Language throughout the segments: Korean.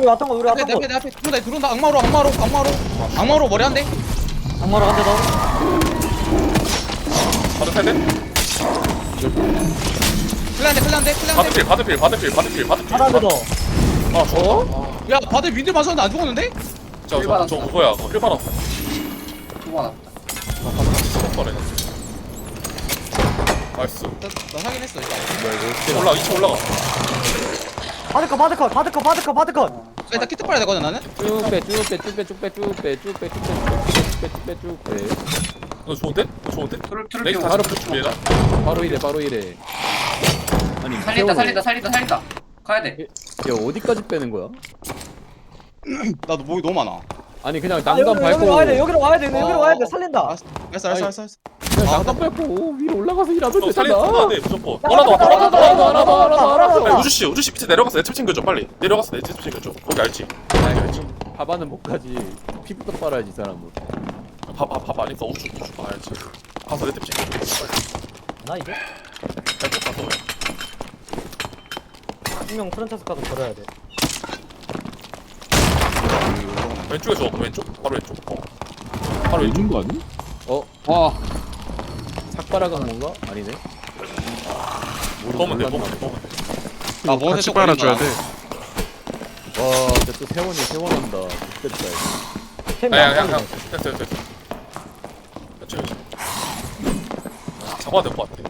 우리 왔던 거 우리 앞에 왔던 내 거. 앞에 내 앞에. 들어온다 들어온다. 악마로 악마로 악마로. 악마로 머리 한대. 악마로 한대 더. 바드 세대? 클랜데 클랜데 클랜데 바드필 바드필 바드필 바드필 바드필. 하나 한대 더. 아 저거? 야 바드 윈드 맞았는데 안 죽었는데? 저, 저, 저 그거야? 그거 힐 받았어 두번 왔다. 버려 나이스. 나, 나 확인했어 이거. 올라가 2층 올라가. 바드컷 바드컷 바드컷 바드컷 바드컷 일단 키트 빨아야 되거든 나는 쭉빼쭉빼쭉빼쭉빼쭉빼쭉빼쭉빼쭉빼쭉빼 너 좋은데? 너 좋은데? 트롤 트롤 레이스. 다시 붙여 준비해라 바로 이래 바로 이래 아니 살린다 살린다 살린다 살린다. 가야 돼. 야 어디까지 빼는 거야? 나도 목이 너무 많아 아니 그냥 아, 난간 여기, 밟고 여기로 와야 돼 여기로 와야 돼 여기로 어, 와야 돼. 어, 살린다. 알았어 알았어 알았어 알았어. 그냥 아, 난간 밟고 위로 올라가서 일하면 되잖아. 거 안돼 무조건. 야, 하나 더 하나 더 더, 하나 더 하나 더 하나 더 하나 더 빨리 우주씨 우주씨 밑에 내려가서 내집 챙겨줘 빨리. 내려가서 내집 챙겨줘. 거기 알지? 거기 알지? 밥안은 못 가지 피부터 빨아야지 이 사람은. 밥밥 아니까 우주 우주 봐야지. 가서 내집 챙겨줘. 빨리 나 이제? 가서 왜 분명 프랜차이즈 카드 걸어야 돼 왼쪽에서 와, 왼쪽? 바로 왼쪽. 어. 바로 왼쪽. 거 아니? 어? 와 삭발아간 건가? 아니네. 먹으면 돼 먹으면 돼 먹으면 돼. 아뭔 같이 세쪽 빨아줘야 돼. 와 진짜 또 세원이 세원한다. 좋겠다 캠이 아야 안 그냥 걸리네 그냥 됐어 됐어 됐어. 그렇지 그렇지 잡아야 될 것 같아.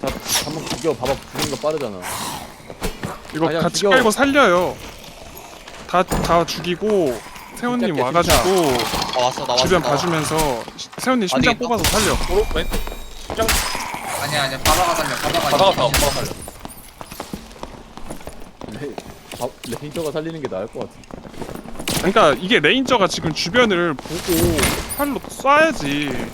자 한번 죽여 봐봐. 죽는 거 빠르잖아. 이거 아니야, 같이 죽여. 깔고 살려요. 다 다 죽이고 세훈님 진짜 와가지고 아 왔어 나 왔어 주변 나 왔어. 봐주면서 세훈님 심장 되겠다. 뽑아서 살려. 오른 왼 심장 아니야 아니야 바다가 살려 바다가 바다가 다 바다가 살려 레, 아, 레인저가 살리는 게 나을 것 같아 그러니까 이게 레인저가 지금 주변을 보고 팔로 쏴야지.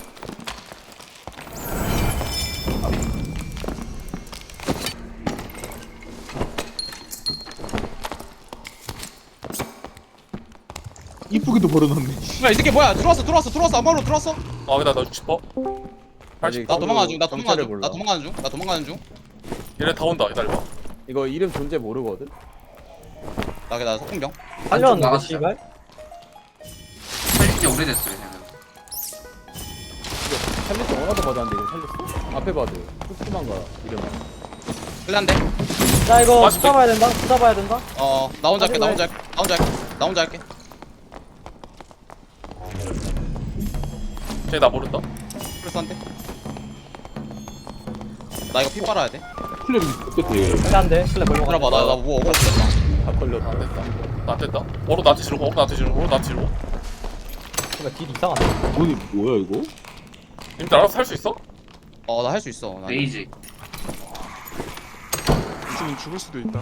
이쁘게도 버려놨네. 야 이 새끼 뭐야? 들어왔어 들어왔어 들어왔어. 악마로 들어왔어. 아 근데 나 싶어? 아직 나 도망가는 중나 경찰을 도망가는 몰라. 중나 도망가는 중 나 도망가는 중나 얘네 다 온다 기다려봐. 이거 이름 존재 모르거든? 그냥 석궁병. 살려왔는데 나갔어. 씨발 살린 지 오래됐어요. 살릴 때 원하도 받았는데 이거 살렸어? 앞에 봐도 쭉 도망가 이름은 클랜데? 야 이거. 붙잡아야 된다? 붙잡아야 된다? 어 나 혼자 할게 나 혼자 할게 나 혼자 할게 나 혼자 할게 쟤나 모른다 플러스 한대 나 이거 피 빨아야 돼 클랩이 끝에. 클레 한대 클레 멀리 들어봐 나나뭐 억울했어 다 걸렸다 안 됐다 나 됐다 오로 나한테 지르고 오로 나한테 지르고 오로 나한테 지르고 클레 딜 이상하네 돈이 뭐야 이거? 님들 알아서 살수 있어? 어나 할 수 있어 나 레이지. 이승이 죽을 수도 있다.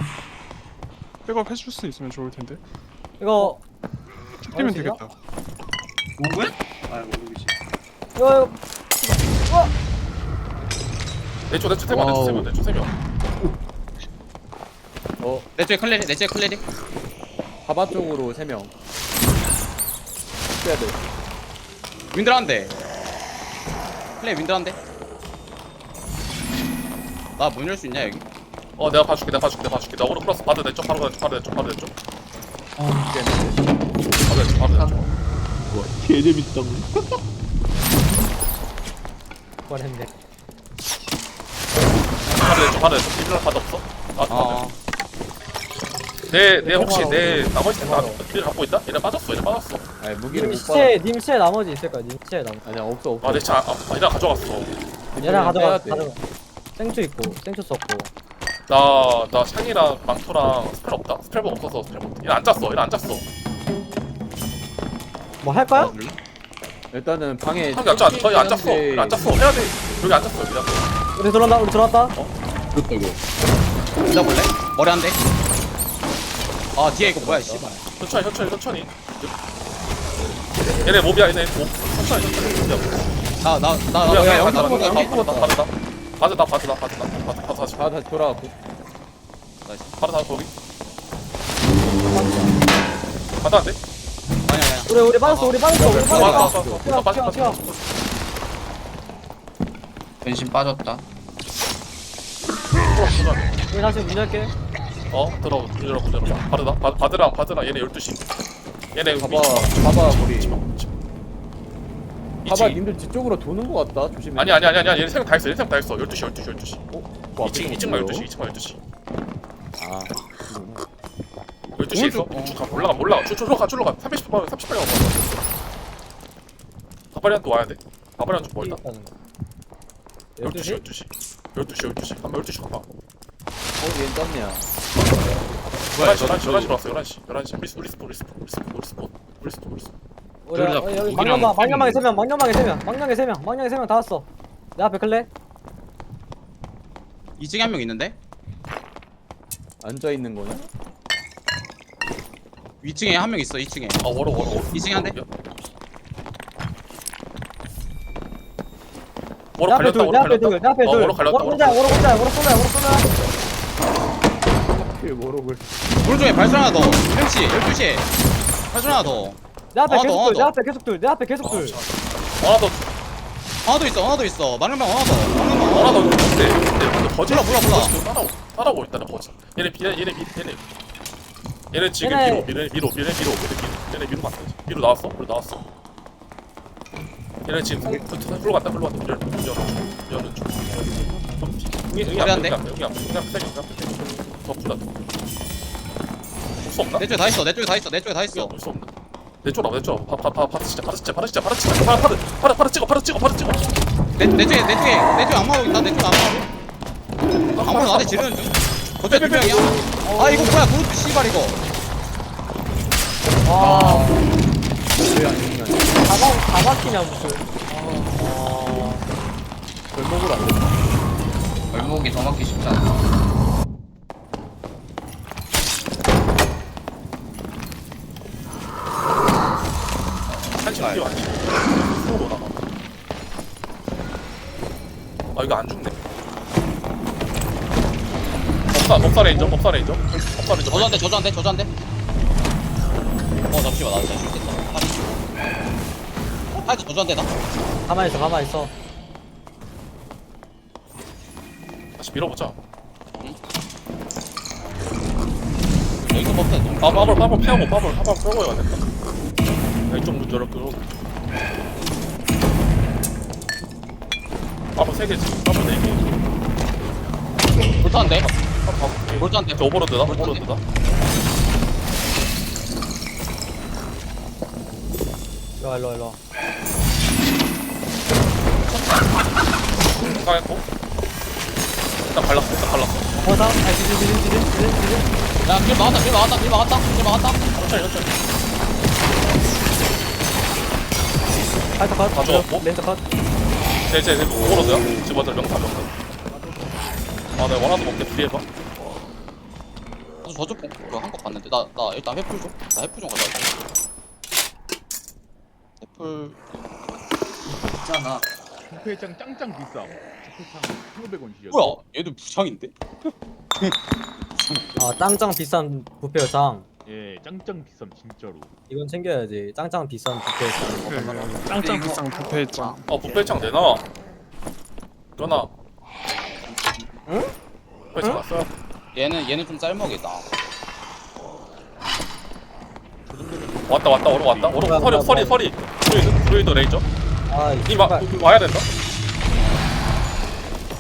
백업 해줄 수 있으면 좋을 텐데. 이거 뛰면 수 있나? 되겠다. 오글? 아 모르겠지. 이거 이거 내쪽 내쪽 세명 내쪽 세명 내쪽 세명. 어 내 쪽에 클레리 내 쪽에 클레리. 바바 쪽으로 3명. 빼야 돼. 윈들 한대 클레리 윈들 한대 나 문 열 수 있냐 여기? 어 내가 봐줄게 내가 봐줄게 내가 봐줄게. 나 오로 플러스 바드 내쪽 바로 내쪽 바로 내쪽 바로 내쪽. 깨는데 바로 내쪽 바로 내쪽. 와 개재밌다 고. 버렸네. 바로 내쪽 바로 내쪽 일날 바드 없어? 아. 어 내, 내 혹시 내 나머지 다 갖고 있다? 얘네 빠졌어 얘네 빠졌어. 아니 무기를 님못 받아. 시체 님 시체 나머지 있을 거야 님 시체 나머지. 아니야 없어 없어. 아내 차, 아, 얘네 가져갔어. 얘랑 가져가. 가져가. 생초 있고 생초 썼고. 나, 나 샹이랑 망토랑 스펠 없다? 스펠복 없어서 스펠 못해 얘네 안 짰어 얘네 안 짰어. 뭐 할 거야? 일단은 방에 형이 안 짰어 저희 안 짰어. 얘네 안 짰어. 해야 돼. 여기 안 짰어 여기 안 짰어 우리 들어온다 우리 들어왔다. 그렇다 이거. 믿어볼래? 머리 한 대? 아 뒤에 이거 뭐야 씨발. 천천히 천천히 천천히. 얘네 몹이야 얘네 몹. 천천히 천천히. 몹이야 나나나 몹이야 나 그냥 여기 바드다 한번 바드다 볼게 바드다 바드다 바드다 바드다 바드다 바드 바드 다시 다 다시 돌아갔고 바드 다시 거기. 바드 안돼? 아니 아니 아니 우리 우리 빠졌어 우리 빠졌어 우리 왔어 빠졌어 왔어 왔어 튀어, 빠져 튀어, 빠져. 변신 빠졌다. 우리 다시 문 열게. 어 들어 들어 들어. 바드다 바, 바드랑 바드랑 얘네 12시. 얘네 봐봐 봐봐 우리. 봐봐 님들 뒤쪽으로 도는 거 같다. 조심해. 아니 아니 아니 아니 얘네 세명 다 있어. 얘네 세명 다 있어. 12시 12시 12시. 뭐 2층 앞에 2층만 있는 12시 거예요? 2층만 12시. 아 12시 있어 오른쪽, 쭉 가, 올라가 올라가. 쭉 쭉로 가 쭉로 가. 30분 30분에 가봐 바바리안 또 와야 돼. 바바리안 좀 멀다. 12시 12시? 12시. 12시 한번 12시 가봐. 어 얘는 떴냐 11시 11시 11시 왔어 11시. 11시. 리스포 리스포 리스포 리스포 리스포 리스포 리스포. 둘다 어, 여기 고기랑 망령방 망령방에 세명 망령방에 세명 망령에 세명 망령에 세명 다 왔어. 내 앞에 클레. 2층에 한 명 있는데? 앉아 있는 거냐? 2층에 한 명 있어 2층에. 아 워러 워러 워러 2층에 한 대? 내 워러 앞에 갈렸다 둘내 워러 앞에 내 앞에 갈렸다 어 둘. 워러 갈렸다 워러 워로 혼자야 워로 쏘자 워로 쏘자. 필 모록을. 오른쪽에 발소리 하나 더. 1시 12시에. 발소리 하나 더. 내 앞에 계속 하나 둘내 더. 앞에 계속 둘내 앞에 계속 둘. 하나 더. 하나 더 있어 하나 더 있어. 마른방 하나 더. 마른방 하나 하나 더. 더 근데 근데 버즈. 몰라, 몰라, 몰라. 따라오 따라오고 있다 나 버즈. 얘네 비 얘네 비 얘네 얘네 지금 얘네- 미로 미로 미로 미로 미로 미로 미로 얘네 미로 갔다 미로 나왔어 미로 나왔어 얘네 지금 성 불로 갔다 불로 갔다 열 열, 열은 중 응이 응이 머리 안안 돼? 돼? 응이 안 돼? 응이 안 돼? 응이 안 돼? 더 불다 수 없나? 내 쪽에 다 있어 내 쪽에 다 있어 내 쪽에 다 있어 수 없나? 내 쪽으로 내 쪽. 파파 파파 진짜 파라 진짜 파라 진짜 파라 진짜 파라 파라 파라 파라 찍어 파라 찍어 파라 찍어. 내, 내 쪽에 내 쪽에 내 쪽에 악마하고 있다 내 쪽에 악마하고 악마는 나한테 지르는 중 거쳐 두 명이야 아 이거 뭐야 그것도 씨발 이거 와 왜안 죽냐 다막 다 막히냐 무슨 별목을 안 해. 벌목이 더 맞기 쉽지 않아 한시 뛰어 한시. 쏘고. 아 이거 안 죽네. 법사 법사 레인저 법사 레인저 법사 레인저. 저주한대 저주한대 저주한대 어 잠시만 나 진짜 실수했다 하여튼 저주한대 나 가만히 있어 가만히 있어 다시 밀어보자. 여기서 법사 너무 아 빠블 빠블 피하고 빠블 빠블 빼고 해야겠다. 야, 이쪽 문 열어 끄고. 빠블 세 개지. 빠블 네 개. 불타한대 빠블 다섯 개. 볼트한테 저 오버로드다. 오버로드다. 일로와 일로와 일로와 생각했고. 일단 발랐어 일단 발랐어. 어사 아 지진 지진 지진 지진 지진 야길 막았다 길 막았다 길 막았다 길 막았다 천천히 천천히. 파이터 컷다 죽었고? 렌즈 컷 제제 제 오버로드야. 지금 먼저 명타 명타. 아 내가 원하도 먹게 뒤에 봐. 저주 저주 그한거 봤는데 나 나 일단 회풀 좀나 회풀 좀 가져 회풀 있잖아 부패장 짱짱 비싸. 부패장 1,500원 시절. 뭐야 얘도 부장인데? 아 짱짱 비싼 짱 예, 짱짱 비쌈 진짜로. 이건 챙겨야지 짱짱 비싼 부페 짱 짱짱 비싼 부패장 아 부패창 내놔. 끊어. 응? 부패창 왔어. 얘는 얘는 좀 짤먹이다 왔다 왔다 오러 왔다. 오러 서리 서리 서리. 드루이드 드루이드 레이저. 아 이 마 와야 된다.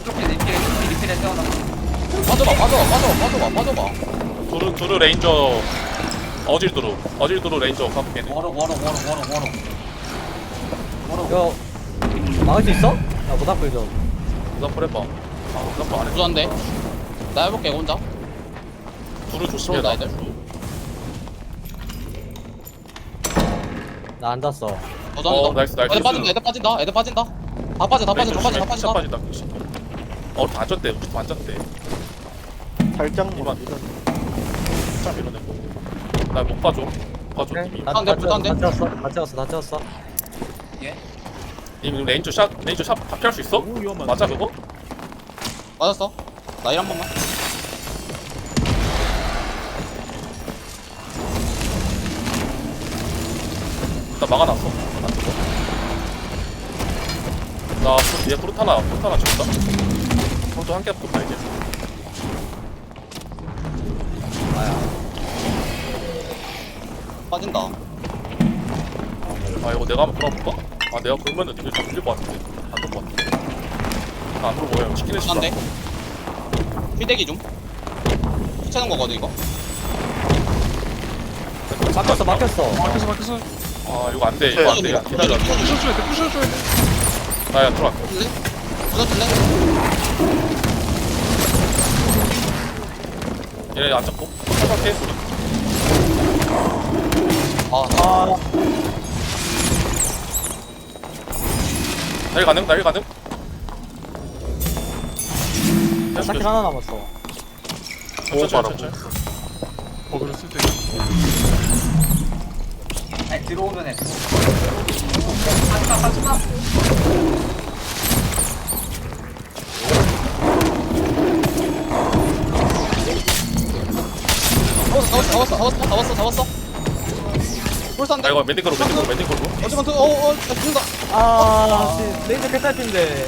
이렇게 리필 리필에 세워놔 빠져봐 빠져봐 빠져봐 빠져봐 빠져봐 두루 두루 레인저 어질 두루 어질 두루 레인저 가보겠네. 워러 워러 워러 워러 워러 이거 막을 수 있어? 야 모닥불 좀 부담풀 해봐. 아 부담풀 안 해. 부자인데 나 해볼게 혼자 두루 조심해 나. 애들. 나 안 닿았어 부자인다 어 나이스 나이스. 애들 빠진다 애들 빠진다 애들 빠진다 다 빠져 다 빠져 다 빠져 다 빠진다 빠진다. 어 앉았대. 우리 도 앉았대. 발장 이만. 자 밀어내고. 나못 봐줘. 못 봐줘. 다, 안 돼, 다, 불, 안 돼. 다 채웠어 다 채웠어 다 채웠어 이미 레인저 샷 레인저 샷다 피할 수 있어? 맞아 그거? 맞았어 나일 한 번만 일단 막아놨어 안 죽어 나 프- 얘 프로타나 프로타나 죽었다 프로토 한개 붙었다 이제 빠진다. 아 이거 내가 한번 돌아볼까? 아 내가 돌면은 니들 다 밀릴 것 같은데 안돌것 같은데 나안 돌고 그냥 치킨에 안 돼. 필대기 좀. 쫓아는 거거든 이거. 막혔어 막혔어 막혔어 막혔어 아 이거 안돼 이거 안돼. 기다려 기다려 기다려 부셔줘야 돼 부셔줘야 돼. 나야 들어와? 부서줄래? 얘네 안 잡고? 살짝해 우리 아 아. 날개 가능? 날개 가능? 사킬 하나 남았어. 천천히 천천히. 어 그랬을 때 아니 들어오면 해 하지마 하지마. 잡았어 잡았어 잡았어 잡았어 잡았어. 나 이거 멘딩 걸고 멘딩 걸고 어지간트 어어 죽는다. 아 씨, 레이저 개딸핀데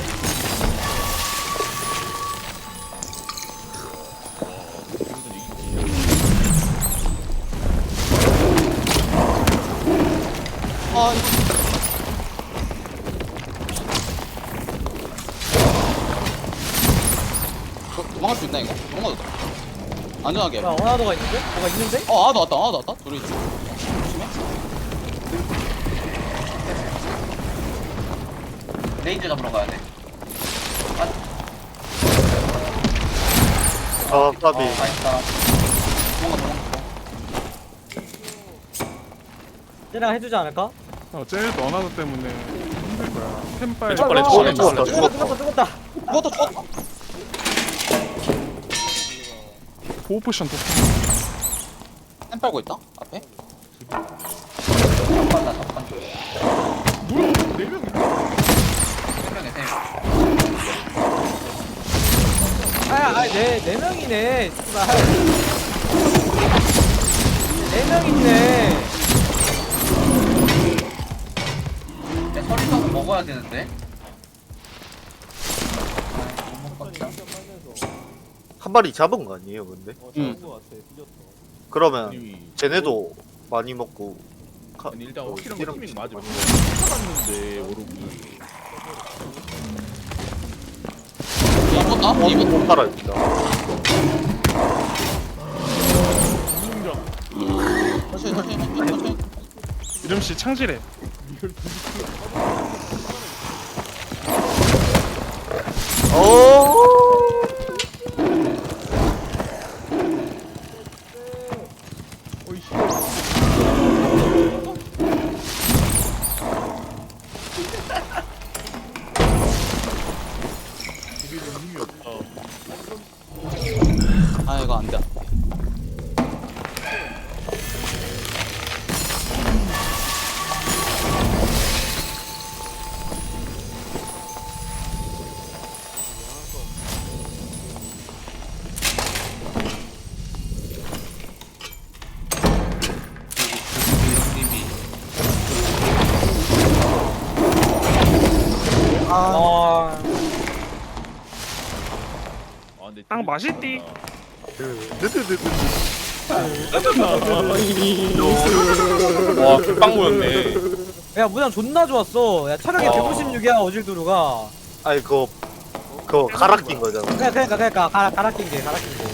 도- 도망갈 수 있나 이거? 도망가도 돼 안전하게 야 원하더가 있는데? 뭐가 있는데? 어 아도 왔다 아도 왔다 둘이 있어 조심해 레이저 잡으러 가야 돼 아 까비 어, 맛있다 도망가 도망가 쟤랑 해주지 않을까? 어 쟤도 원하더 때문에 힘들 거야 템빨 왼쪽 발에 아, 죽어 아, 왼쪽 발에 죽었다 죽었다 죽었다 죽었다 죽었다 보호 포션 더 템 빨고 있다 앞에? 잠깐만 잠깐 뭐야? 네 명이 세 명에 세 아야 아니 네네 명이네. 씨발. 네명 있네. 야, 서리사는 먹어야 되는데 못 먹었다 한 마리 잡은 거 아니에요 근데? 응 그러면 님이 쟤네도 많이 먹고 가, 아니 일단 어, 확실한 거거 맞아 찾았는데 오르기 먹고 이거. 못 살아요 진짜 천천히 천천히 천천히 천천히. 이름 씨 창질해. 오 땅 맛있디? 와 금방 모였네. 야 무장 존나 좋았어. 야 체력이 아. 156이야 어질도루가. 아니 그거 그거 갈아 낀 거잖아. 그러니까 그러니까 그러니까 갈아 갈아 낀게 갈아 낀게